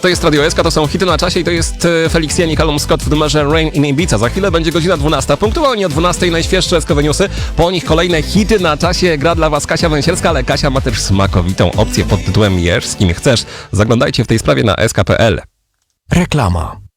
To jest Radio SK, to są hity na czasie i to jest e, Felix Janik, Callum Scott w numerze Rain in Ibiza. Za chwilę będzie godzina 12. Punktualnie o 12 najświeższe SKW Newsy. Po nich kolejne hity na czasie. Gra dla Was Kasia Węsierska, ale Kasia ma też smakowitą opcję pod tytułem Jesz z kim chcesz. Zaglądajcie w tej sprawie na sk.pl. Reklama.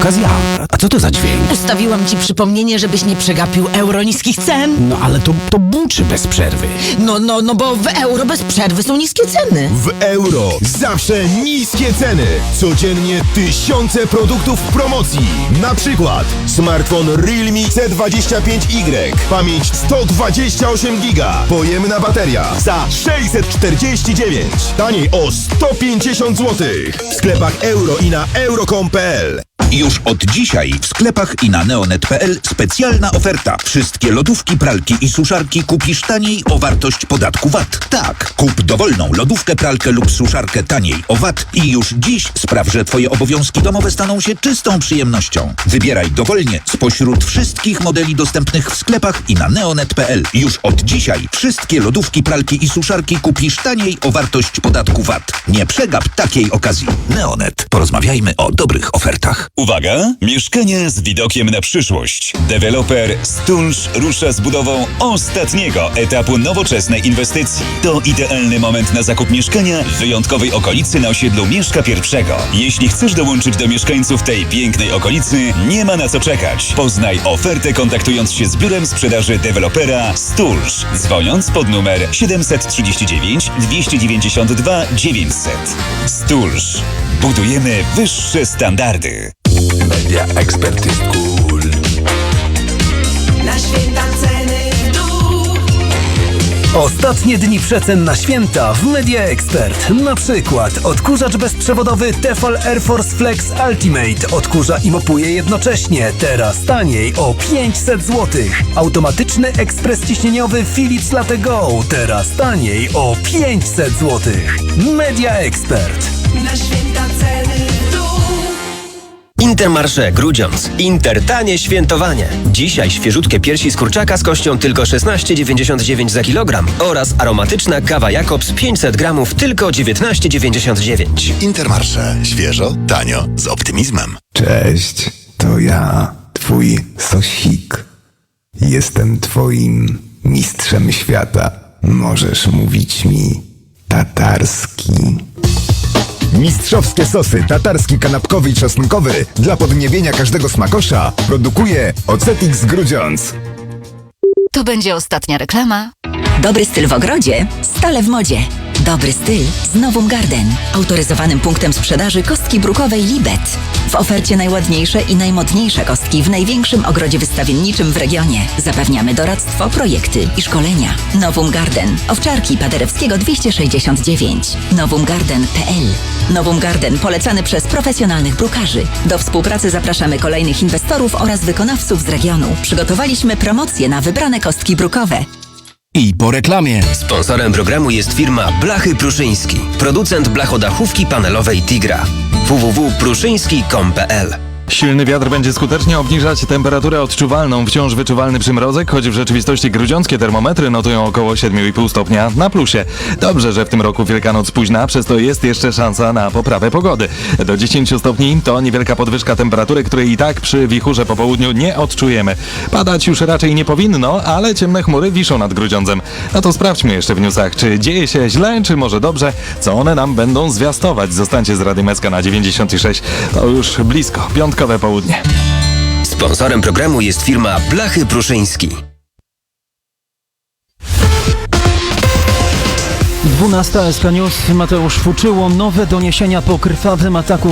Okazja. A co to za dźwięk? Ustawiłam ci przypomnienie, żebyś nie przegapił euro niskich cen. No ale to, to buczy bez przerwy. No, no, no bo w euro bez przerwy są niskie ceny. W euro zawsze niskie ceny. Codziennie tysiące produktów w promocji. Na przykład smartfon Realme C25Y, pamięć 128 GB, pojemna bateria za 649. Taniej o 150 zł. W sklepach euro i na euro.com.pl. Już od dzisiaj w sklepach i na neonet.pl specjalna oferta. Wszystkie lodówki, pralki i suszarki kupisz taniej o wartość podatku VAT. Tak, kup dowolną lodówkę, pralkę lub suszarkę taniej o VAT i już dziś spraw, że Twoje obowiązki domowe staną się czystą przyjemnością. Wybieraj dowolnie spośród wszystkich modeli dostępnych w sklepach i na neonet.pl. Już od dzisiaj wszystkie lodówki, pralki i suszarki kupisz taniej o wartość podatku VAT. Nie przegap takiej okazji. Neonet. Porozmawiajmy o dobrych ofertach. Uwaga! Mieszkanie z widokiem na przyszłość. Deweloper Stunż rusza z budową ostatniego etapu nowoczesnej inwestycji. To idealny moment na zakup mieszkania w wyjątkowej okolicy na osiedlu Mieszka Pierwszego. Jeśli chcesz dołączyć do mieszkańców tej pięknej okolicy, nie ma na co czekać. Poznaj ofertę kontaktując się z biurem sprzedaży dewelopera Stulż, dzwoniąc pod numer 739 292 900. Stulż. Budujemy wyższe standardy. Media ekspert jest cool. Na święta ceny w dół. Ostatnie dni przecen na święta w Media Expert. Na przykład odkurzacz bezprzewodowy Tefal Air Force Flex Ultimate odkurza i mopuje jednocześnie. Teraz taniej o 500 zł. Automatyczny ekspres ciśnieniowy Philips Latte Go. Teraz taniej o 500 zł. Media Expert. Na święta. Intermarché Grudziądz. Intertanie świętowanie. Dzisiaj świeżutkie piersi z kurczaka z kością tylko 16,99 za kilogram oraz aromatyczna kawa Jakobs 500 gramów tylko 19,99. Intermarsze. Świeżo, tanio, z optymizmem. Cześć, to ja, twój sosik. Jestem twoim mistrzem świata. Możesz mówić mi tatarski. Mistrzowskie sosy tatarski, kanapkowy i czosnkowy dla podniebienia każdego smakosza produkuje Ocetix Grudziądz. To będzie ostatnia reklama. Dobry styl w ogrodzie stale w modzie. Dobry styl z Novum Garden, autoryzowanym punktem sprzedaży kostki brukowej Libet. W ofercie najładniejsze i najmodniejsze kostki w największym ogrodzie wystawienniczym w regionie. Zapewniamy doradztwo, projekty i szkolenia. Novum Garden, Owczarki Paderewskiego 269. novumgarden.pl Novum Garden polecany przez profesjonalnych brukarzy. Do współpracy zapraszamy kolejnych inwestorów oraz wykonawców z regionu. Przygotowaliśmy promocje na wybrane kostki brukowe. Po reklamie. Sponsorem programu jest firma Blachy Pruszyński, producent blachodachówki panelowej Tigra. www.pruszyński.com.pl Silny wiatr będzie skutecznie obniżać temperaturę odczuwalną. Wciąż wyczuwalny przymrozek, choć w rzeczywistości grudziąckie termometry notują około 7,5 stopnia na plusie. Dobrze, że w tym roku Wielkanoc późna, przez to jest jeszcze szansa na poprawę pogody. Do 10 stopni to niewielka podwyżka temperatury, której i tak przy wichurze po południu nie odczujemy. Padać już raczej nie powinno, ale ciemne chmury wiszą nad Grudziądzem. No to sprawdźmy jeszcze w newsach, czy dzieje się źle, czy może dobrze, co one nam będą zwiastować. Zostańcie z Rady Meska na 96. To już blisko, piątkowe południe. Sponsorem programu jest firma Blachy Pruszyński. 12 SK News Mateusz Fuczyło. Nowe doniesienia po krwawym ataku